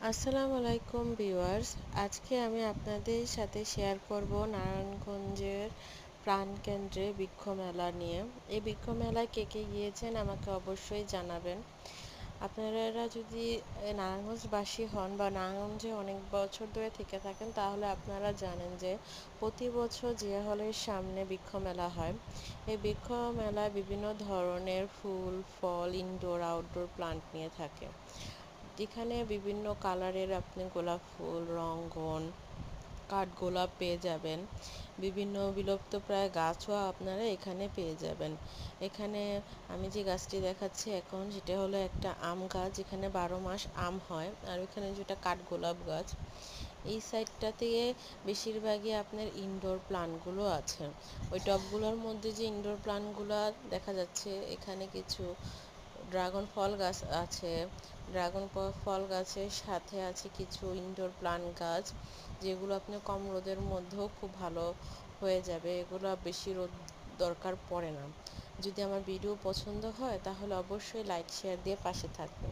আসসালামু আলাইকুম ভিউয়ার্স। আজকে আমি আপনাদের সাথে শেয়ার করব নারায়ণগঞ্জের প্রাণকেন্দ্রে বৃক্ষ মেলা নিয়ে। এই বৃক্ষ মেলায় কে কে গিয়েছেন আমাকে অবশ্যই জানাবেন। আপনারা যদি নারায়ণগঞ্জবাসী হন বা নারায়ণগঞ্জে অনেক বছর ধরে থেকে থাকেন, তাহলে আপনারা জানেন যে প্রতি বছর জিয়া হলের সামনে বৃক্ষ মেলা হয়। এই বৃক্ষ মেলায় বিভিন্ন ধরনের ফুল, ফল ইনডোর আউটডোর প্লান্ট নিয়ে থাকে। এখানে বিভিন্ন কালারের আপনি গোলাপ ফুল রঙ্গন কাঠগোলাপ পেয়ে যাবেন। বিভিন্ন বিলুপ্ত প্রায় গাছও আপনারা এখানে পেয়ে যাবেন। এখানে আমি যে গাছটি দেখাচ্ছি এখন, সেটা হলো একটা আম গাছ, যেখানে বারো মাস আম হয়। আর ওখানে যেটা কাঠগোলাপ গাছ, এই সাইডটা থেকে বেশিরভাগই আপনার ইনডোর প্লান্টগুলো আছে। ওই টবগুলোর মধ্যে যে ইনডোর প্লান্টগুলো দেখা যাচ্ছে, এখানে কিছু ড্রাগন ফল গাছ আছে। ড্রাগন ফল গাছের সাথে আছে কিছু ইনডোর প্লান্ট গাছ, যেগুলো আপনি কম রোদের মধ্যেও খুব ভালো হয়ে যাবে। এগুলো বেশি রোদ দরকার পড়ে না। যদি আমার ভিডিও পছন্দ হয়, তাহলে অবশ্যই লাইক শেয়ার দিয়ে পাশে থাকবে